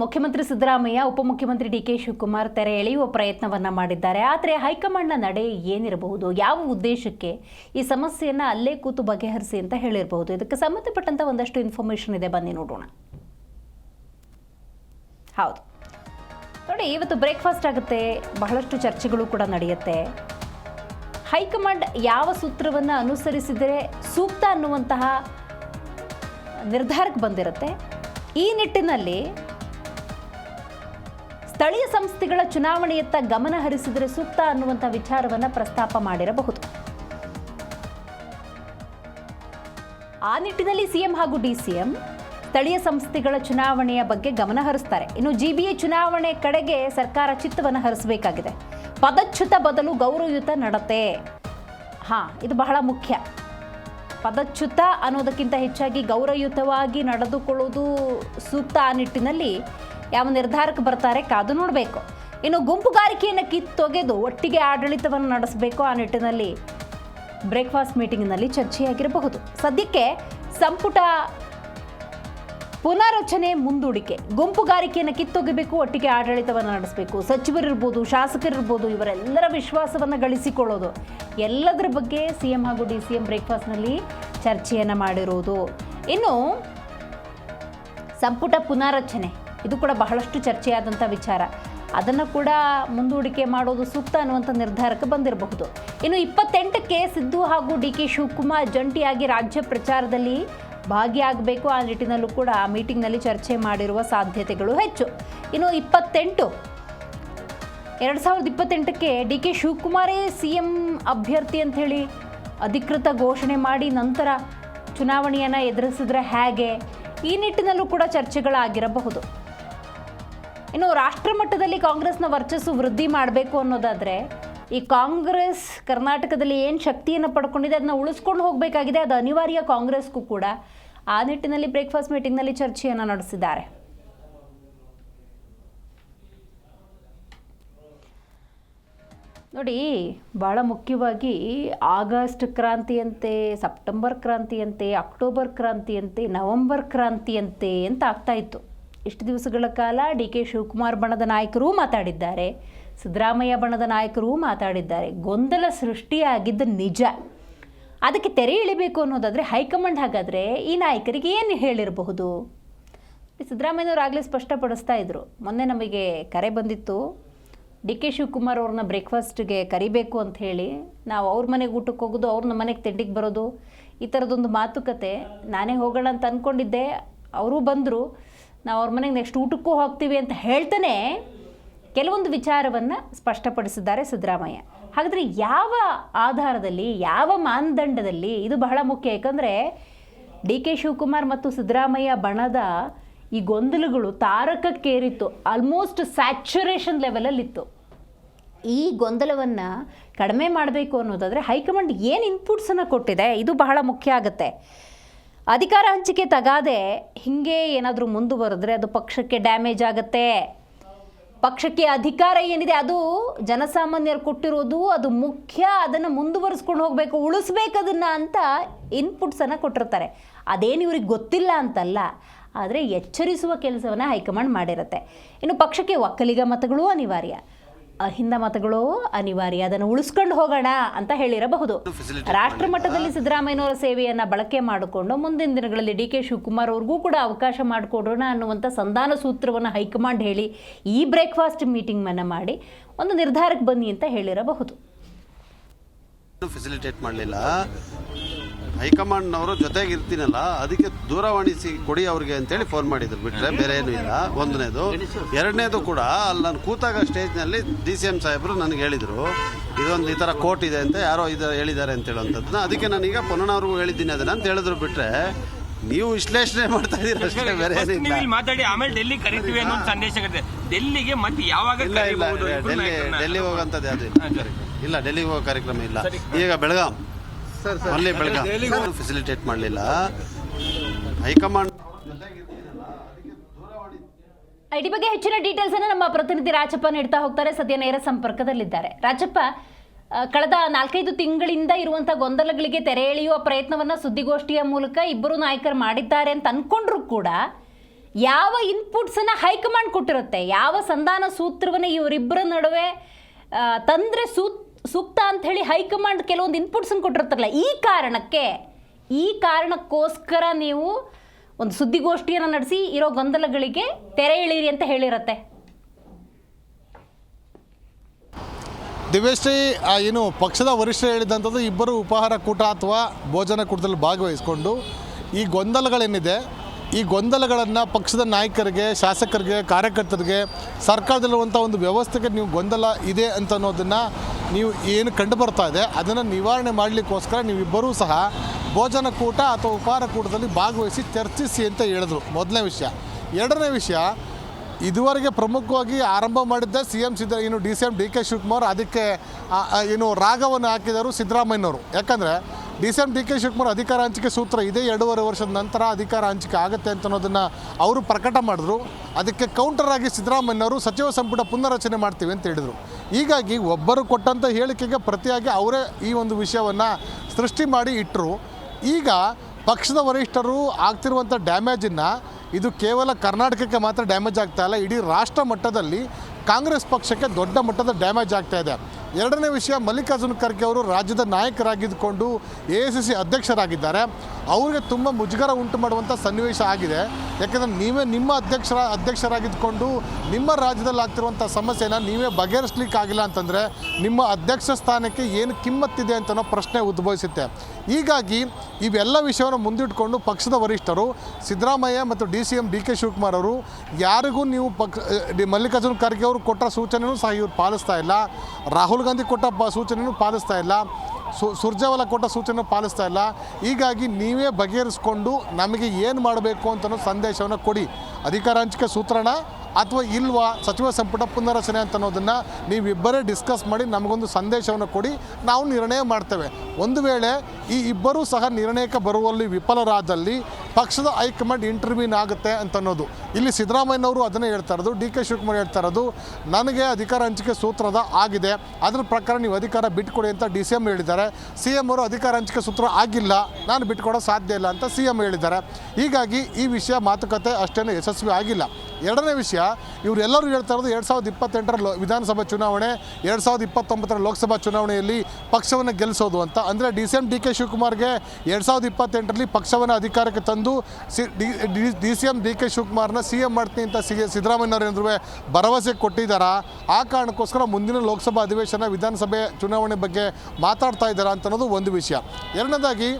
ಮುಖ್ಯಮಂತ್ರಿ ಸಿದ್ದರಾಮಯ್ಯ, ಉಪಮುಖ್ಯಮಂತ್ರಿ D K Shivakumar ತೆರೆ ಎಳೆಯುವ ಪ್ರಯತ್ನವನ್ನ ಮಾಡಿದ್ದಾರೆ. ಆದರೆ ಹೈಕಮಾಂಡ್ನ ನಡೆ ಏನಿರಬಹುದು? ಯಾವ ಉದ್ದೇಶಕ್ಕೆ ಈ ಸಮಸ್ಯೆಯನ್ನ ಅಲ್ಲೇ ಕೂತು ಬಗೆಹರಿಸಿ ಅಂತ ಹೇಳಿರಬಹುದು? ಇದಕ್ಕೆ ಸಂಬಂಧಪಟ್ಟಂತ ಒಂದಷ್ಟು ಇನ್ಫಾರ್ಮೇಶನ್ ಇದೆ. ಬನ್ನಿ ನೋಡೋಣ. ಹೌದು. ನೋಡಿ, ಇವತ್ತು ಬ್ರೇಕ್ಫಾಸ್ಟ್ ಆಗುತ್ತೆ. ಬಹಳಷ್ಟು ಚರ್ಚೆಗಳು ಕೂಡ ನಡೆಯುತ್ತೆ. ಹೈಕಮಾಂಡ್ ಯಾವ ಸೂತ್ರವನ್ನು ಅನುಸರಿಸಿದರೆ ಸೂಕ್ತ ಅನ್ನುವಂತಹ ನಿರ್ಧಾರಕ್ಕೆ ಬಂದಿರುತ್ತೆ. ಈ ನಿಟ್ಟಿನಲ್ಲಿ ಸ್ಥಳೀಯ ಸಂಸ್ಥೆಗಳ ಚುನಾವಣೆಯತ್ತ ಗಮನ ಹರಿಸಿದರೆ ಸೂಕ್ತ ಅನ್ನುವಂಥ ವಿಚಾರವನ್ನು ಪ್ರಸ್ತಾಪ ಮಾಡಿರಬಹುದು. ಆ ನಿಟ್ಟಿನಲ್ಲಿ ಸಿಎಂ ಹಾಗೂ ಡಿಸಿಎಂ ಸ್ಥಳೀಯ ಸಂಸ್ಥೆಗಳ ಚುನಾವಣೆಯ ಬಗ್ಗೆ ಗಮನ ಹರಿಸ್ತಾರೆ. ಇನ್ನು ಜಿಬಿಎ ಚುನಾವಣೆ ಕಡೆಗೆ ಸರ್ಕಾರ ಚಿತ್ತವನ್ನು ಹರಿಸಬೇಕಾಗಿದೆ. ಪದಚ್ಯುತ ಬದಲು ಗೌರವಯುತ ನಡತೆ. ಹಾ, ಇದು ಬಹಳ ಮುಖ್ಯ. ಪದಚ್ಯುತ ಅನ್ನೋದಕ್ಕಿಂತ ಹೆಚ್ಚಾಗಿ ಗೌರವಯುತವಾಗಿ ನಡೆದುಕೊಳ್ಳೋದು ಸೂಕ್ತ ಆ ನಿಟ್ಟಿನಲ್ಲಿ ಯಾವ ನಿರ್ಧಾರಕ್ಕೆ ಬರ್ತಾರೆ ಕಾದು ನೋಡಬೇಕು. ಇನ್ನು ಗುಂಪುಗಾರಿಕೆಯನ್ನು ಕಿತ್ತೊಗೆದು ಒಟ್ಟಿಗೆ ಆಡಳಿತವನ್ನು ನಡೆಸಬೇಕು ಆ ನಿಟ್ಟಿನಲ್ಲಿ ಬ್ರೇಕ್ಫಾಸ್ಟ್ ಮೀಟಿಂಗ್ನಲ್ಲಿ ಚರ್ಚೆಯಾಗಿರಬಹುದು. ಸದ್ಯಕ್ಕೆ ಸಂಪುಟ ಪುನರಚನೆ ಮುಂದೂಡಿಕೆ. ಗುಂಪುಗಾರಿಕೆಯನ್ನು ಕಿತ್ತೊಗೆಬೇಕು, ಒಟ್ಟಿಗೆ ಆಡಳಿತವನ್ನು ನಡೆಸಬೇಕು. ಸಚಿವರಿರ್ಬೋದು, ಶಾಸಕರಿರ್ಬೋದು, ಇವರೆಲ್ಲರ ವಿಶ್ವಾಸವನ್ನು ಗಳಿಸಿಕೊಳ್ಳೋದು. ಎಲ್ಲದರ ಬಗ್ಗೆ ಸಿ ಎಂ ಹಾಗೂ ಡಿ ಸಿ ಎಂ ಬ್ರೇಕ್ಫಾಸ್ಟ್ನಲ್ಲಿ ಚರ್ಚೆಯನ್ನು ಮಾಡಿರುವುದು ಇನ್ನು ಸಂಪುಟ ಪುನಾರಚನೆ. ಇದು ಕೂಡ ಬಹಳಷ್ಟು ಚರ್ಚೆಯಾದಂಥ ವಿಚಾರ. ಅದನ್ನು ಕೂಡ ಮುಂದೂಡಿಕೆ ಮಾಡೋದು ಸೂಕ್ತ ಅನ್ನುವಂಥ ನಿರ್ಧಾರಕ್ಕೆ ಬಂದಿರಬಹುದು. ಇನ್ನು ಇಪ್ಪತ್ತೆಂಟಕ್ಕೆ ಸಿದ್ದು ಹಾಗೂ ಡಿ ಕೆ ಶಿವಕುಮಾರ್ ಜಂಟಿಯಾಗಿ ರಾಜ್ಯ ಪ್ರಚಾರದಲ್ಲಿ ಭಾಗಿಯಾಗಬೇಕು ಆ ನಿಟ್ಟಿನಲ್ಲೂ ಕೂಡ ಆ ಮೀಟಿಂಗ್ನಲ್ಲಿ ಚರ್ಚೆ ಮಾಡಿರುವ ಸಾಧ್ಯತೆಗಳು ಹೆಚ್ಚು. ಇನ್ನು ಇಪ್ಪತ್ತೆಂಟು, ಎರಡು ಸಾವಿರದ ಇಪ್ಪತ್ತೆಂಟಕ್ಕೆ ಡಿ ಕೆ ಶಿವಕುಮಾರೇ ಸಿ ಎಂ ಅಭ್ಯರ್ಥಿ ಅಂಥೇಳಿ ಅಧಿಕೃತ ಘೋಷಣೆ ಮಾಡಿ ನಂತರ ಚುನಾವಣೆಯನ್ನು ಎದುರಿಸಿದ್ರೆ ಹೇಗೆ? ಈ ನಿಟ್ಟಿನಲ್ಲೂ ಕೂಡ ಚರ್ಚೆಗಳಾಗಿರಬಹುದು. ಇನ್ನು ರಾಷ್ಟ್ರ ಮಟ್ಟದಲ್ಲಿ ಕಾಂಗ್ರೆಸ್ನ ವರ್ಚಸ್ಸು ವೃದ್ಧಿ ಮಾಡಬೇಕು ಅನ್ನೋದಾದರೆ ಈ ಕಾಂಗ್ರೆಸ್ ಕರ್ನಾಟಕದಲ್ಲಿ ಏನು ಶಕ್ತಿಯನ್ನು ಪಡ್ಕೊಂಡಿದೆ ಅದನ್ನ ಉಳಿಸ್ಕೊಂಡು ಹೋಗಬೇಕಾಗಿದೆ, ಅದು ಅನಿವಾರ್ಯ ಕಾಂಗ್ರೆಸ್ಗೂ ಕೂಡ. ಆ ನಿಟ್ಟಿನಲ್ಲಿ ಬ್ರೇಕ್ಫಾಸ್ಟ್ ಮೀಟಿಂಗ್ನಲ್ಲಿ ಚರ್ಚೆಯನ್ನು ನಡೆಸಿದ್ದಾರೆ. ನೋಡಿ ಭಾಳ ಮುಖ್ಯವಾಗಿ ಆಗಸ್ಟ್ ಕ್ರಾಂತಿಯಂತೆ, ಸೆಪ್ಟೆಂಬರ್ ಕ್ರಾಂತಿಯಂತೆ, ಅಕ್ಟೋಬರ್ ಕ್ರಾಂತಿಯಂತೆ, ನವೆಂಬರ್ ಕ್ರಾಂತಿಯಂತೆ ಅಂತ ಆಗ್ತಾ ಇತ್ತು. ಇಷ್ಟು ದಿವಸಗಳ ಕಾಲ ಡಿ ಕೆ ಶಿವಕುಮಾರ್ ಬಣದ ನಾಯಕರೂ ಮಾತಾಡಿದ್ದಾರೆ. ಸಿದ್ದರಾಮಯ್ಯ ಬಣದ ನಾಯಕರೂ ಮಾತಾಡಿದ್ದಾರೆ. ಗೊಂದಲ ಸೃಷ್ಟಿಯಾಗಿದ್ದ ನಿಜ. ಅದಕ್ಕೆ ತೆರೆ ಇಳಿಬೇಕು ಅನ್ನೋದಾದರೆ ಹೈಕಮಾಂಡ್ ಹಾಗಾದರೆ ಈ ನಾಯಕರಿಗೆ ಏನು ಹೇಳಿರಬಹುದು? ಸಿದ್ದರಾಮಯ್ಯನವರು ಆಗಲೇ ಸ್ಪಷ್ಟಪಡಿಸ್ತಾ ಇದ್ದರು ಮೊನ್ನೆ ನಮಗೆ ಕರೆ ಬಂದಿತ್ತು. ಡಿ ಕೆ ಶಿವಕುಮಾರ್ ಅವ್ರನ್ನ ಬ್ರೇಕ್ಫಾಸ್ಟ್ಗೆ ಕರಿಬೇಕು ಅಂತ ಹೇಳಿ. ನಾವು ಅವ್ರ ಮನೆಗೆ ಊಟಕ್ಕೆ ಹೋಗೋದು, ಅವ್ರನ್ನ ಮನೆಗೆ ತಿಂಡಿಗೆ ಬರೋದು, ಈ ಥರದೊಂದು ಮಾತುಕತೆ. ನಾನೇ ಹೋಗೋಣ ಅಂತ ಅಂದ್ಕೊಂಡಿದ್ದೆ ಅವರೂ ಬಂದರು. ನಾವು ಅವ್ರ ಮನೆಗೆ ನೆಕ್ಸ್ಟ್ ಊಟಕ್ಕೂ ಹೋಗ್ತೀವಿ ಅಂತ ಹೇಳ್ತಾನೆ, ಕೆಲವೊಂದು ವಿಚಾರವನ್ನು ಸ್ಪಷ್ಟಪಡಿಸಿದ್ದಾರೆ ಸಿದ್ದರಾಮಯ್ಯ. ಹಾಗಾದರೆ ಯಾವ ಆಧಾರದಲ್ಲಿ, ಯಾವ ಮಾನದಂಡದಲ್ಲಿ ಇದು ಬಹಳ ಮುಖ್ಯ? ಯಾಕಂದರೆ ಡಿ ಕೆ ಶಿವಕುಮಾರ್ ಮತ್ತು ಸಿದ್ದರಾಮಯ್ಯ ಬಣದ ಈ ಗೊಂದಲಗಳು ತಾರಕಕ್ಕೇರಿತ್ತು. ಆಲ್ಮೋಸ್ಟ್ ಸ್ಯಾಚುರೇಷನ್ ಲೆವೆಲಲ್ಲಿತ್ತು ಈ ಗೊಂದಲವನ್ನು ಕಡಿಮೆ ಮಾಡಬೇಕು ಅನ್ನೋದಾದರೆ ಹೈಕಮಾಂಡ್ ಏನು ಇನ್ಪುಟ್ಸನ್ನು ಕೊಟ್ಟಿದೆ? ಇದು ಬಹಳ ಮುಖ್ಯ ಆಗುತ್ತೆ. ಅಧಿಕಾರ ಹಂಚಿಕೆ ತಗಾದೆ ಹಿಂಗೆ ಏನಾದರೂ ಮುಂದುವರೆದ್ರೆ ಅದು ಪಕ್ಷಕ್ಕೆ ಡ್ಯಾಮೇಜ್ ಆಗುತ್ತೆ. ಪಕ್ಷಕ್ಕೆ ಅಧಿಕಾರ ಏನಿದೆ ಅದು ಜನಸಾಮಾನ್ಯರು ಕೊಟ್ಟಿರೋದು, ಅದು ಮುಖ್ಯ, ಅದನ್ನು ಮುಂದುವರಿಸ್ಕೊಂಡು ಹೋಗಬೇಕು, ಉಳಿಸ್ಬೇಕು ಅದನ್ನು ಅಂತ ಇನ್ಪುಟ್ಸನ್ನು ಕೊಟ್ಟಿರ್ತಾರೆ. ಅದೇನು ಇವ್ರಿಗೆ ಗೊತ್ತಿಲ್ಲ ಅಂತಲ್ಲ, ಆದರೆ ಎಚ್ಚರಿಸುವ ಕೆಲಸವನ್ನು ಹೈಕಮಾಂಡ್ ಮಾಡಿರುತ್ತೆ. ಇನ್ನು ಪಕ್ಷಕ್ಕೆ ಒಕ್ಕಲಿಗ ಮತಗಳು ಅನಿವಾರ್ಯ. ಅಹಿಂದ ಮತಗಳು ಅನಿವಾರ್ಯ. ಅದನ್ನು ಉಳಿಸ್ಕೊಂಡು ಹೋಗೋಣ ಅಂತ ಹೇಳಿರಬಹುದು. ರಾಷ್ಟ್ರ ಮಟ್ಟದಲ್ಲಿ ಸಿದ್ದರಾಮಯ್ಯನವರ ಸೇವೆಯನ್ನು ಬಳಕೆ ಮಾಡಿಕೊಂಡು ಮುಂದಿನ ದಿನಗಳಲ್ಲಿ ಡಿ ಕೆ ಶಿವಕುಮಾರ್ ಅವ್ರಿಗೂ ಕೂಡ ಅವಕಾಶ ಮಾಡಿಕೊಡೋಣ ಅನ್ನುವಂಥ ಸಂಧಾನ ಸೂತ್ರವನ್ನು ಹೈಕಮಾಂಡ್ ಹೇಳಿ ಈ ಬ್ರೇಕ್ಫಾಸ್ಟ್ ಮೀಟಿಂಗ್ ಮೀಟಿಂಗನ್ನು ಮಾಡಿ ಒಂದು ನಿರ್ಧಾರಕ್ಕೆ ಬನ್ನಿ ಅಂತ ಹೇಳಿರಬಹುದು. ಫೆಸಿಲಿಟೇಟ್ ಮಾಡಲಿಲ್ಲ. ಹೈಕಮಾಂಡ್ನವರು ಜೊತೆಗೆ ಇರ್ತೀನಲ್ಲ ಅದಕ್ಕೆ ದೂರವಾಣಿ ಸಿ ಕೊಡಿ ಅವ್ರಿಗೆ ಅಂತೇಳಿ ಫೋನ್ ಮಾಡಿದ್ರು ಬಿಟ್ರೆ ಬೇರೆ ಏನೂ ಇಲ್ಲ. ಒಂದನೇದು. ಎರಡನೇದು ಕೂಡ ಅಲ್ಲಿ ನಾನು ಕೂತಾಗ ಸ್ಟೇಜ್ನಲ್ಲಿ ಡಿ ಸಿ ಎಂ ಸಾಹೇಬರು ನನಗೆ ಹೇಳಿದರು ಇದೊಂದು ಈ ಥರ ಕೋರ್ಟ್ ಇದೆ ಅಂತ ಯಾರೋ ಇದು ಹೇಳಿದ್ದಾರೆ ಅಂತ ಹೇಳುವಂಥದ್ದನ್ನ. ಅದಕ್ಕೆ ನಾನೀಗ ಪುನಃವ್ರಿಗೂ ಹೇಳಿದ್ದೀನಿ ಅದನ್ನ ಅಂತ ಹೇಳಿದ್ರು ಬಿಟ್ರೆ ನೀವು ವಿಶ್ಲೇಷಣೆ ಮಾಡ್ತಾ ಇದ್ದೀರ ಬೇರೆ ಏನಿಲ್ಲ ಮಾತಾಡಿ ಆಮೇಲೆ ಡೆಲ್ಲಿ ಕರಿತೀವಿ ಅನ್ನೋ ಸಂದೇಶ ಡೆಲ್ಲಿಗೆ ಮತ್ತೆ ಯಾವಾಗ ಇಲ್ಲ ಡೆಲ್ಲಿ? ಡೆಲ್ಲಿ ಹೋಗಂತದ್ದು ಯಾವುದು ಇಲ್ಲ. ಇಲ್ಲ ಡೆಲ್ಲಿಗೆ ಹೋಗೋ ಕಾರ್ಯಕ್ರಮ ಇಲ್ಲ. ಈಗ ಬೆಳಗಾಂ. ಫೆಸಿಲಿಟೇಟ್ ಮಾಡಲಿಲ್ಲ. ಹೈಕಮಾಂಡ್ ಐಟಿ ಬಗ್ಗೆ ಹೆಚ್ಚಿನ ಡೀಟೇಲ್ಸ್ ಅನ್ನು ನಮ್ಮ ಪ್ರತಿನಿಧಿ ರಾಜಪ್ಪ ನೀಡ್ತಾ ಹೋಗ್ತಾರೆ. ಸದ್ಯ ನೇರ ಸಂಪರ್ಕದಲ್ಲಿದ್ದಾರೆ. ರಾಜಪ್ಪ ಕಳೆದ ನಾಲ್ಕೈದು ತಿಂಗಳಿಂದ ಇರುವಂತಹ ಗೊಂದಲಗಳಿಗೆ ತೆರೆ ಎಳೆಯುವ ಪ್ರಯತ್ನವನ್ನ ಸುದ್ದಿಗೋಷ್ಠಿಯ ಮೂಲಕ ಇಬ್ಬರು ನಾಯಕರು ಮಾಡಿದ್ದಾರೆ ಅಂತ ಅನ್ಕೊಂಡ್ರು ಕೂಡ ಯಾವ ಇನ್ಪುಟ್ಸ್ ಅನ್ನ ಹೈಕಮಾಂಡ್ ಕೊಟ್ಟಿರುತ್ತೆ? ಯಾವ ಸಂಧಾನ ಸೂತ್ರವನ್ನ ಇವರಿಬ್ಬರ ನಡುವೆ ತಂದ್ರೆ ಸೂತ್ ಸೂಕ್ತ ಅಂತ ಹೇಳಿ ಹೈಕಮಾಂಡ್ ಕೆಲವೊಂದು ಇನ್ಪುಟ್ಸನ್ನು ಕೊಟ್ಟಿರ್ತಾರಲ್ಲ ಈ ಕಾರಣಕ್ಕೆ, ಈ ಕಾರಣಕ್ಕೋಸ್ಕರ ನೀವು ಒಂದು ಸುದ್ದಿಗೋಷ್ಠಿಯನ್ನು ನಡೆಸಿ, ಇರೋ ಗೊಂದಲಗಳಿಗೆ ತೆರೆ ಎಳೀರಿ ಅಂತ ಹೇಳಿರತ್ತೆ. ದಿವ್ಯಶ್ರೀ ಏನು, ಪಕ್ಷದ ವರಿಷ್ಠರು ಹೇಳಿದಂಥದ್ದು ಇಬ್ಬರು ಉಪಹಾರ ಕೂಟ ಅಥವಾ ಭೋಜನ ಕೂಟದಲ್ಲಿ ಭಾಗವಹಿಸಿಕೊಂಡು, ಈ ಗೊಂದಲಗಳೇನಿದೆ, ಈ ಗೊಂದಲಗಳನ್ನು ಪಕ್ಷದ ನಾಯಕರಿಗೆ, ಶಾಸಕರಿಗೆ, ಕಾರ್ಯಕರ್ತರಿಗೆ, ಸರ್ಕಾರದಲ್ಲಿರುವಂಥ ಒಂದು ವ್ಯವಸ್ಥೆಗೆ ನೀವು ಗೊಂದಲ ಇದೆ ಅಂತ ಅನ್ನೋದನ್ನು ನೀವು ಏನು ಕಂಡು ಬರ್ತಾ ಇದೆ, ಅದನ್ನು ನಿವಾರಣೆ ಮಾಡಲಿಕ್ಕೋಸ್ಕರ ನೀವಿಬ್ಬರೂ ಸಹ ಭೋಜನ ಕೂಟ ಅಥವಾ ಉಪಹಾರ ಕೂಟದಲ್ಲಿ ಭಾಗವಹಿಸಿ ಚರ್ಚಿಸಿ ಅಂತ ಹೇಳಿದ್ರು. ಮೊದಲನೇ ವಿಷಯ. ಎರಡನೇ ವಿಷಯ, ಇದುವರೆಗೆ ಪ್ರಮುಖವಾಗಿ ಆರಂಭ ಮಾಡಿದ್ದ ಸಿ ಎಂ ಸಿದ್ದ ಏನು D C M D K Shivakumar ಅದಕ್ಕೆ ಏನು ರಾಗವನ್ನು ಹಾಕಿದರು ಸಿದ್ದರಾಮಯ್ಯನವರು. ಯಾಕಂದರೆ D C M D K Shivakumar ಅಧಿಕಾರ ಹಂಚಿಕೆ ಸೂತ್ರ ಇದೇ ಎರಡೂವರೆ ವರ್ಷದ ನಂತರ ಅಧಿಕಾರ ಹಂಚಿಕೆ ಆಗುತ್ತೆ ಅಂತ ಅನ್ನೋದನ್ನು ಅವರು ಪ್ರಕಟ ಮಾಡಿದ್ರು. ಅದಕ್ಕೆ ಕೌಂಟರ್ ಆಗಿ ಸಿದ್ದರಾಮಯ್ಯನವರು ಸಚಿವ ಸಂಪುಟ ಪುನರ್ರಚನೆ ಮಾಡ್ತೀವಿ ಅಂತ ಹೇಳಿದರು. ಹೀಗಾಗಿ ಒಬ್ಬರು ಕೊಟ್ಟಂಥ ಹೇಳಿಕೆಗೆ ಪ್ರತಿಯಾಗಿ ಅವರೇ ಈ ಒಂದು ವಿಷಯವನ್ನು ಸೃಷ್ಟಿ ಮಾಡಿ ಇಟ್ಟರು ಈಗ ಪಕ್ಷದ ವರಿಷ್ಠರು ಆಗ್ತಿರುವಂಥ ಡ್ಯಾಮೇಜನ್ನು ಇದು ಕೇವಲ ಕರ್ನಾಟಕಕ್ಕೆ ಮಾತ್ರ ಡ್ಯಾಮೇಜ್ ಆಗ್ತಾ ಇಲ್ಲ, ಇಡೀ ರಾಷ್ಟ್ರ ಮಟ್ಟದಲ್ಲಿ ಕಾಂಗ್ರೆಸ್ ಪಕ್ಷಕ್ಕೆ ದೊಡ್ಡ ಮಟ್ಟದ ಡ್ಯಾಮೇಜ್ ಆಗ್ತಾ ಇದೆ. ಎರಡನೇ ವಿಷಯ ಮಲ್ಲಿಕಾರ್ಜುನ ಖರ್ಗೆ ಅವರು ರಾಜ್ಯದ ನಾಯಕರಾಗಿದ್ದುಕೊಂಡು ಎ ಐ ಸಿ ಸಿ ಅಧ್ಯಕ್ಷರಾಗಿದ್ದಾರೆ. ಅವರಿಗೆ ತುಂಬ ಮುಜುಗರ ಉಂಟು ಮಾಡುವಂಥ ಸನ್ನಿವೇಶ ಆಗಿದೆ. ಯಾಕಂದರೆ ನೀವೇ ನಿಮ್ಮ ಅಧ್ಯಕ್ಷರ, ಅಧ್ಯಕ್ಷರಾಗಿದ್ದುಕೊಂಡು ನಿಮ್ಮ ರಾಜ್ಯದಲ್ಲಿ ಆಗ್ತಿರುವಂಥ ಸಮಸ್ಯೆನ ನೀವೇ ಬಗೆಹರಿಸ್ಲಿಕ್ಕೆ ಆಗಿಲ್ಲ ಅಂತಂದರೆ ನಿಮ್ಮ ಅಧ್ಯಕ್ಷ ಸ್ಥಾನಕ್ಕೆ ಏನು ಕಿಮ್ಮತ್ತಿದೆ ಅಂತನೋ ಪ್ರಶ್ನೆ ಉದ್ಭವಿಸುತ್ತೆ. ಹೀಗಾಗಿ ಇವೆಲ್ಲ ವಿಷಯವನ್ನು ಮುಂದಿಟ್ಕೊಂಡು ಪಕ್ಷದ ವರಿಷ್ಠರು ಸಿದ್ದರಾಮಯ್ಯ ಮತ್ತು D C M D K Shivakumar ಅವರು ಯಾರಿಗೂ ನೀವು ಪಕ್ಷ ಮಲ್ಲಿಕಾರ್ಜುನ ಖರ್ಗೆ ಅವರು ಕೊಟ್ಟ ಸೂಚನೆಯೂ ಸಹ ಇವರು ಪಾಲಿಸ್ತಾ ಇಲ್ಲ. ರಾಹುಲ್ ಗಾಂಧಿ ಕೊಟ್ಟ ಬ ಸೂಚನೆಯನ್ನು ಪಾಲಿಸ್ತಾ ಇಲ್ಲ. ಸು ಸುರ್ಜೇವಾಲ ಕೊಟ್ಟ ಸೂಚನೆ ಪಾಲಿಸ್ತಾ ಇಲ್ಲ. ಹೀಗಾಗಿ ನೀವೇ ಬಗೆಹರಿಸ್ಕೊಂಡು ನಮಗೆ ಏನು ಮಾಡಬೇಕು ಅಂತ ಸಂದೇಶವನ್ನು ಕೊಡಿ. ಅಧಿಕಾರ ಹಂಚಿಕೆ ಸೂತ್ರಣ ಅಥವಾ ಇಲ್ವಾ ಸಚಿವ ಸಂಪುಟ ಪುನರ್ರಚನೆ ಅಂತ ಅನ್ನೋದನ್ನು ನೀವಿಬ್ಬರೇ ಡಿಸ್ಕಸ್ ಮಾಡಿ ನಮಗೊಂದು ಸಂದೇಶವನ್ನು ಕೊಡಿ. ನಾವು ನಿರ್ಣಯ ಮಾಡ್ತೇವೆ. ಒಂದು ವೇಳೆ ಈ ಇಬ್ಬರೂ ಸಹ ನಿರ್ಣಯಕ್ಕೆ ಬರುವಲ್ಲಿ ವಿಫಲರಾದಲ್ಲಿ ಪಕ್ಷದ ಹೈಕಮಾಂಡ್ ಇಂಟರ್ವ್ಯೂನ್ ಆಗುತ್ತೆ ಅಂತ ಅನ್ನೋದು ಇಲ್ಲಿ ಸಿದ್ದರಾಮಯ್ಯನವರು ಅದನ್ನೇ ಹೇಳ್ತಾ ಇರೋದು, ಡಿ ಕೆ ಶಿವಕುಮಾರ್ ಹೇಳ್ತಾ ಇರೋದು, ನನಗೆ ಅಧಿಕಾರ ಹಂಚಿಕೆ ಸೂತ್ರದ ಆಗಿದೆ, ಅದರ ಪ್ರಕಾರ ನೀವು ಅಧಿಕಾರ ಬಿಟ್ಕೊಡಿ ಅಂತ ಡಿ ಸಿ ಎಂ ಹೇಳಿದ್ದಾರೆ. ಸಿ ಎಂ ಅವರು ಅಧಿಕಾರ ಹಂಚಿಕೆ ಸೂತ್ರ ಆಗಿಲ್ಲ, ನಾನು ಬಿಟ್ಕೊಡೋ ಸಾಧ್ಯ ಇಲ್ಲ ಅಂತ ಸಿ ಎಂ ಹೇಳಿದ್ದಾರೆ. ಹೀಗಾಗಿ ಈ ವಿಷಯ ಮಾತುಕತೆ ಅಷ್ಟೇನು ಯಶಸ್ವಿ ಆಗಿಲ್ಲ. ಎರಡನೇ ವಿಷಯ ಇವರೆಲ್ಲರೂ ಹೇಳ್ತಾ ಇರೋದು ಎರಡು ಸಾವಿರದ ಇಪ್ಪತ್ತೆಂಟರ ಲೋ, ವಿಧಾನಸಭಾ ಚುನಾವಣೆ, ಎರಡು ಸಾವಿರದ ಇಪ್ಪತ್ತೊಂಬತ್ತರ ಲೋಕಸಭಾ ಚುನಾವಣೆಯಲ್ಲಿ ಪಕ್ಷವನ್ನು ಗೆಲ್ಲಿಸೋದು ಅಂತ. ಅಂದರೆ D C M, D K ಶಿವಕುಮಾರ್ಗೆ ಎರಡು ಸಾವಿರದ ಇಪ್ಪತ್ತೆಂಟರಲ್ಲಿ ಪಕ್ಷವನ್ನು ಅಧಿಕಾರಕ್ಕೆ ತಂದು C D C M D K ಶಿವಕುಮಾರ್ನ C M ಮಾಡ್ತೀನಿ ಅಂತ ಸಿ ಸಿದ್ದರಾಮಯ್ಯನವರು ಏನಾದ್ರು ಭರವಸೆ ಕೊಟ್ಟಿದ್ದಾರಾ? ಆ ಕಾರಣಕ್ಕೋಸ್ಕರ ಮುಂದಿನ ಲೋಕಸಭಾ ಅಧಿವೇಶನ ವಿಧಾನಸಭೆ ಚುನಾವಣೆ ಬಗ್ಗೆ ಮಾತಾಡ್ತಾ ಇದ್ದಾರಾ ಅಂತ ಅನ್ನೋದು ಒಂದು ವಿಷಯ. ಎರಡನೇದಾಗಿ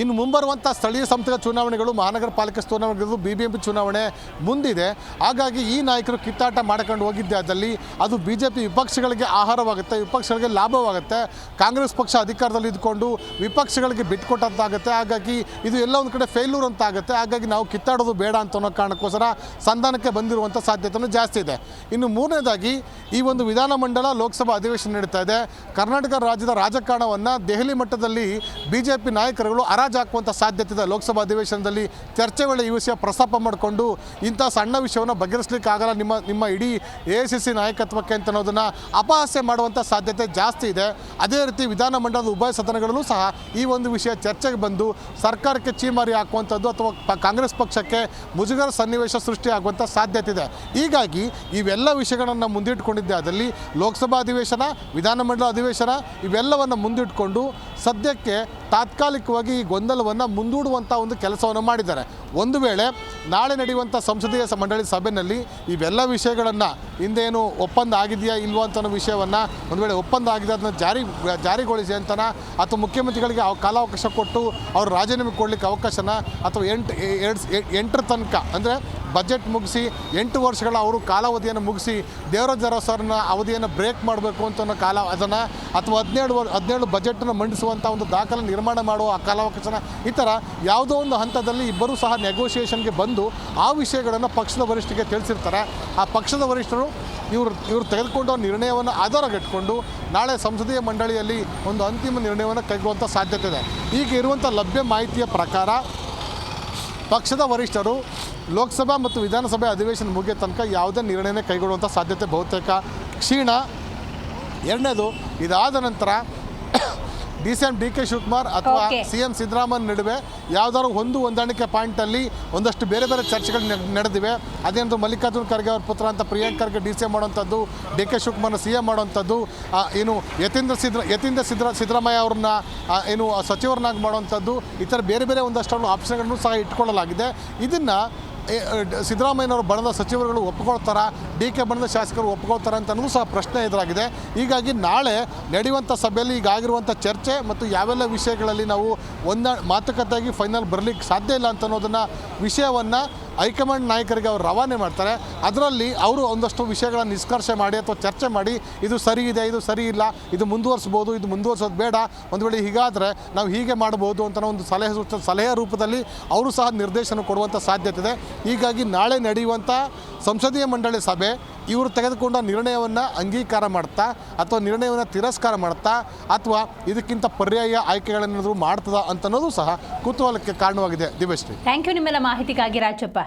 ಇನ್ನು ಮುಂಬರುವಂಥ ಸ್ಥಳೀಯ ಸಂಸ್ಥೆಗಳ ಚುನಾವಣೆಗಳು, ಮಹಾನಗರ ಪಾಲಿಕೆ ಚುನಾವಣೆಗಳು ಬಿ ಬಿ ಎಂ ಪಿ ಚುನಾವಣೆ ಮುಂದಿದೆ. ಹಾಗಾಗಿ ಈ ನಾಯಕರು ಕಿತ್ತಾಟ ಮಾಡ್ಕೊಂಡು ಹೋಗಿದ್ದೆ ಅದಲ್ಲಿ ಅದು ಬಿ ಜೆ ಪಿ ವಿಪಕ್ಷಗಳಿಗೆ ಆಹಾರವಾಗುತ್ತೆ, ವಿಪಕ್ಷಗಳಿಗೆ ಲಾಭವಾಗುತ್ತೆ. ಕಾಂಗ್ರೆಸ್ ಪಕ್ಷ ಅಧಿಕಾರದಲ್ಲಿ ಇದ್ಕೊಂಡು ವಿಪಕ್ಷಗಳಿಗೆ ಬಿಟ್ಕೊಟ್ಟಂತಾಗುತ್ತೆ ಹಾಗಾಗಿ ಇದು ಎಲ್ಲ ಒಂದು ಕಡೆ ಫೇಲ್ಯೂರ್ ಅಂತ ಆಗುತ್ತೆ ಹಾಗಾಗಿ ನಾವು ಕಿತ್ತಾಡೋದು ಬೇಡ ಅಂತ ಅನ್ನೋ ಕಾರಣಕ್ಕೋಸ್ಕರ ಸಂಧಾನಕ್ಕೆ ಬಂದಿರುವಂಥ ಸಾಧ್ಯತೆಯೂ ಜಾಸ್ತಿ ಇದೆ. ಇನ್ನು ಮೂರನೇದಾಗಿ ಈ ಒಂದು ವಿಧಾನಮಂಡಲ ಲೋಕಸಭಾ ಅಧಿವೇಶನ ನಡೀತಾ ಇದೆ. ಕರ್ನಾಟಕ ರಾಜ್ಯದ ರಾಜಕಾರಣವನ್ನು ದೆಹಲಿ ಮಟ್ಟದಲ್ಲಿ ಬಿ ಜೆ ಪಿ ನಾಯಕರುಗಳು ಹರಾಜು ಹಾಕುವಂಥ ಸಾಧ್ಯತೆ ಇದೆ. ಲೋಕಸಭಾ ಅಧಿವೇಶನದಲ್ಲಿ ಚರ್ಚೆ ವೇಳೆ ಈ ವಿಷಯ ಪ್ರಸ್ತಾಪ ಮಾಡಿಕೊಂಡು ಇಂಥ ಸಣ್ಣ ವಿಷಯವನ್ನು ಬಗೆಹರಿಸಲಿಕ್ಕೆ ಆಗಲ್ಲ ನಿಮ್ಮ ನಿಮ್ಮ ಇಡೀ ಎ ಸಿ ಸಿ ನಾಯಕತ್ವಕ್ಕೆ ಅಂತ ಅನ್ನೋದನ್ನು ಅಪಹಾಸ್ಯ ಮಾಡುವಂಥ ಸಾಧ್ಯತೆ ಜಾಸ್ತಿ ಇದೆ. ಅದೇ ರೀತಿ ವಿಧಾನಮಂಡಲದ ಉಭಯ ಸದನಗಳಲ್ಲೂ ಸಹ ಈ ಒಂದು ವಿಷಯ ಚರ್ಚೆಗೆ ಬಂದು ಸರ್ಕಾರಕ್ಕೆ ಚೀಮಾರಿ ಹಾಕುವಂಥದ್ದು ಅಥವಾ ಕಾಂಗ್ರೆಸ್ ಪಕ್ಷಕ್ಕೆ ಮುಜುಗರ ಸನ್ನಿವೇಶ ಸೃಷ್ಟಿಯಾಗುವಂಥ ಸಾಧ್ಯತೆ ಇದೆ. ಹೀಗಾಗಿ ಇವೆಲ್ಲ ವಿಷಯಗಳನ್ನು ಮುಂದಿಟ್ಟುಕೊಂಡಿದ್ದೆ ಅದರಲ್ಲಿ ಲೋಕಸಭಾ ಅಧಿವೇಶನ ವಿಧಾನಮಂಡಲ ಅಧಿವೇಶನ ಇವೆಲ್ಲವನ್ನು ಮುಂದಿಟ್ಕೊಂಡು ಸದ್ಯಕ್ಕೆ ತಾತ್ಕಾಲಿಕವಾಗಿ ಈ ಗೊಂದಲವನ್ನು ಮುಂದೂಡುವಂಥ ಒಂದು ಕೆಲಸವನ್ನು ಮಾಡಿದ್ದಾರೆ. ಒಂದು ವೇಳೆ ನಾಳೆ ನಡೆಯುವಂಥ ಸಂಸದೀಯ ಮಂಡಳಿ ಸಭೆಯಲ್ಲಿ ಇವೆಲ್ಲ ವಿಷಯಗಳನ್ನು ಹಿಂದೇನು ಒಪ್ಪಂದ ಆಗಿದೆಯಾ ಇಲ್ವೋ ಅಂತ ವಿಷಯವನ್ನು ಒಂದು ವೇಳೆ ಒಪ್ಪಂದ ಆಗಿದೆ ಅದನ್ನು ಜಾರಿ, ಜಾರಿಗೊಳಿಸಿ ಅಂತನ ಅಥವಾ ಮುಖ್ಯಮಂತ್ರಿಗಳಿಗೆ ಕಾಲಾವಕಾಶ ಕೊಟ್ಟು ಅವರು ರಾಜೀನಾಮೆ ಕೊಡಲಿಕ್ಕೆ ಅವಕಾಶನ ಅಥವಾ ಎಂಟು ಎರಡು ಎಂಟರ ತನಕ ಅಂದರೆ ಬಜೆಟ್ ಮುಗಿಸಿ ಎಂಟು ವರ್ಷಗಳ ಅವರು ಕಾಲಾವಧಿಯನ್ನು ಮುಗಿಸಿ ದೇವರಾಜ ಅರಸರನ್ನ ಅವಧಿಯನ್ನು ಬ್ರೇಕ್ ಮಾಡಬೇಕು ಅಂತ ಕಾಲ ಅದನ್ನು ಅಥವಾ ಹದಿನೇಳು ಹದಿನೇಳು ಬಜೆಟನ್ನು ಮಂಡಿಸುವಂಥ ಒಂದು ದಾಖಲೆ ನಿರ್ಮಾಣ ಮಾಡುವ ಕಾಲಾವಕಾಶನ ಈ ಥರ ಯಾವುದೋ ಒಂದು ಹಂತದಲ್ಲಿ ಇಬ್ಬರೂ ಸಹ ನೆಗೋಷಿಯೇಷನ್ಗೆ ಬಂದು ಆ ವಿಷಯಗಳನ್ನು ಪಕ್ಷದ ವರಿಷ್ಠರಿಗೆ ತಿಳಿಸಿರ್ತಾರೆ. ಆ ಪಕ್ಷದ ವರಿಷ್ಠರು ಇವರು ಇವರು ತೆಗೆದುಕೊಂಡ ನಿರ್ಣಯವನ್ನು ಆಧಾರಗಿಟ್ಕೊಂಡು ನಾಳೆ ಸಂಸದೀಯ ಮಂಡಳಿಯಲ್ಲಿ ಒಂದು ಅಂತಿಮ ನಿರ್ಣಯವನ್ನು ಕೈಗೊಳ್ಳುವಂಥ ಸಾಧ್ಯತೆ ಇದೆ. ಈಗ ಇರುವಂಥ ಲಭ್ಯ ಮಾಹಿತಿಯ ಪ್ರಕಾರ ಪಕ್ಷದ ವರಿಷ್ಠರು ಲೋಕಸಭಾ ಮತ್ತು ವಿಧಾನಸಭೆ ಅಧಿವೇಶನ ಮುಗಿಯ ತನಕ ಯಾವುದೇ ನಿರ್ಣಯನೇ ಕೈಗೊಳ್ಳುವಂಥ ಸಾಧ್ಯತೆ ಬಹುತೇಕ ಕ್ಷೀಣ. ಎರಡನೇದು ಇದಾದ ನಂತರ D C M D K Shivakumar ಅಥವಾ Okay. ಸಿ ಎಂ ಸಿದ್ದರಾಮಯ್ಯ ನಡುವೆ ಯಾವ್ದಾದ್ರು ಒಂದು ಹೊಂದಾಣಿಕೆ ಪಾಯಿಂಟಲ್ಲಿ ಒಂದಷ್ಟು ಬೇರೆ ಬೇರೆ ಚರ್ಚೆಗಳು ನಡೆ- ನಡೆದಿವೆ ಅದೇನಂದ್ರೆ ಮಲ್ಲಿಕಾರ್ಜುನ್ ಖರ್ಗೆ ಅವ್ರ ಪುತ್ರ ಅಂತ Priyank Kharge D C M ಮಾಡುವಂಥದ್ದು ಡಿ ಕೆ ಶಿವಕುಮಾರ್ನ ಸಿ ಎಂ ಮಾಡುವಂಥದ್ದು ಆ, ಏನು ಯತೀಂದ್ರ ಸಿದ್ರ ಯತೀಂದ್ರ ಸಿದ್ರ ಸಿದ್ದರಾಮಯ್ಯ ಅವ್ರನ್ನ ಆ, ಏನು ಸಚಿವರನ್ನಾಗಿ ಮಾಡುವಂಥದ್ದು ಈ ಥರ ಬೇರೆ ಬೇರೆ ಒಂದಷ್ಟು ಆಪ್ಷನ್ಗಳನ್ನು ಸಹ ಇಟ್ಕೊಳ್ಳಲಾಗಿದೆ ಇದನ್ನು ಸಿದ್ದರಾಮಯ್ಯನವರು ಬಣದ ಸಚಿವರುಗಳು ಒಪ್ಪಿಕೊಳ್ತಾರಾ ಡಿ ಕೆ ಬಣದ ಶಾಸಕರು ಒಪ್ಪಿಕೊಳ್ತಾರ ಅಂತ ಅನ್ನೋದು ಸಹ ಪ್ರಶ್ನೆ ಎದುರಾಗಿದೆ. ಹೀಗಾಗಿ ನಾಳೆ ನಡೆಯುವಂಥ ಸಭೆಯಲ್ಲಿ ಈಗಾಗಿರುವಂಥ ಚರ್ಚೆ ಮತ್ತು ಯಾವೆಲ್ಲ ವಿಷಯಗಳಲ್ಲಿ ನಾವು ಒಂದ ಮಾತುಕತೆಯಾಗಿ ಫೈನಲ್ ಬರಲಿಕ್ಕೆ ಸಾಧ್ಯ ಇಲ್ಲ ಅಂತ ಅನ್ನೋದನ್ನು ವಿಷಯವನ್ನು ಹೈಕಮಾಂಡ್ ನಾಯಕರಿಗೆ ಅವರು ರವಾನೆ ಮಾಡ್ತಾರೆ. ಅದರಲ್ಲಿ ಅವರು ಒಂದಷ್ಟು ವಿಷಯಗಳನ್ನು ನಿಷ್ಕರ್ಷೆ ಮಾಡಿ ಅಥವಾ ಚರ್ಚೆ ಮಾಡಿ, ಇದು ಸರಿ ಇದೆ, ಇದು ಸರಿ ಇಲ್ಲ, ಇದು ಮುಂದುವರಿಸ್ಬೋದು, ಇದು ಮುಂದುವರ್ಸೋದು ಬೇಡ, ಒಂದು ವೇಳೆ ಹೀಗಾದರೆ ನಾವು ಹೀಗೆ ಮಾಡ್ಬೋದು ಅಂತ ಒಂದು ಸಲಹೆ ಸಲಹೆ ರೂಪದಲ್ಲಿ ಅವರು ಸಹ ನಿರ್ದೇಶನ ಕೊಡುವಂಥ ಸಾಧ್ಯತೆ ಇದೆ. ಹೀಗಾಗಿ ನಾಳೆ ನಡೆಯುವಂಥ ಸಂಸದೀಯ ಮಂಡಳಿ ಸಭೆ ಇವರು ತೆಗೆದುಕೊಂಡ ನಿರ್ಣಯವನ್ನು ಅಂಗೀಕಾರ ಮಾಡ್ತಾ ಅಥವಾ ನಿರ್ಣಯವನ್ನು ತಿರಸ್ಕಾರ ಮಾಡ್ತಾ ಅಥವಾ ಇದಕ್ಕಿಂತ ಪರ್ಯಾಯ ಆಯ್ಕೆಗಳನ್ನೇನಾದರೂ ಮಾಡ್ತದ ಅಂತ ಅನ್ನೋದು ಸಹ ಕುತೂಹಲಕ್ಕೆ ಕಾರಣವಾಗಿದೆ. ದಿವ್ಯಶ್ರೀ. ಥ್ಯಾಂಕ್ ಯು ನಿಮ್ಮೆಲ್ಲ ಮಾಹಿತಿಗಾಗಿ ರಾಜಪ್ಪ.